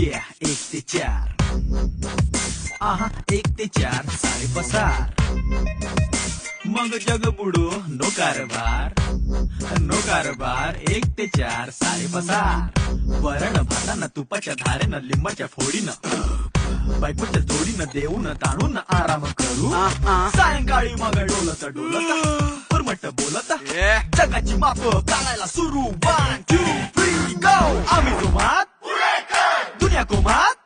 Yeah, एक ते चार. आहा एक ते चार साडे पसार. मग जग बुडो नो कारभार. नो कारभार एक ते चार साडे पसार. वरण भातानं तुपाच्या धारेनं लिंबाच्या फोडीनं. बायकोच्या जोडीनं देऊन ताणून आराम करू. सायंकाळी मग डोलत डोलत. पुरमट बोलत जगाची माप काढायला सुरू वन टू थ्री गो आम्ही जोमात दुनिया कोमात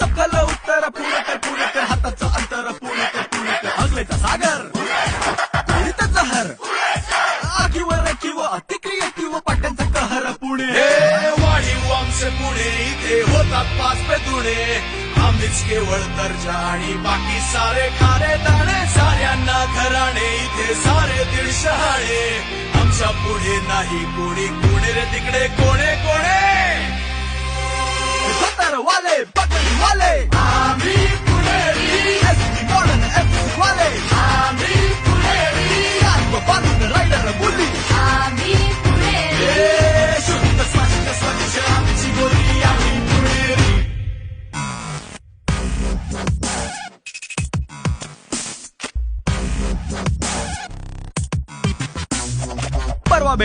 चपकल उत्तर पुणेकर पुणेकर हाताचं अंतर पुणेकर पुणेकर अगलेचा सागर कोणीत जहर आखीवर किंव अतिक्रिया पाट्यांचा कहर पुणे हे वाढीव वंश पुणे इथे होतात पाच पे दुणे आम्हीच केवळ दर्जा आणि बाकी सारे खारे दाणे साऱ्यांना घराणे. इथे सारे दीड शहाणे. आमच्या पुढे नाही कोणी कोणे रे तिकडे कोणे कोणे? सतर वाले पकडी वाले. bárbaro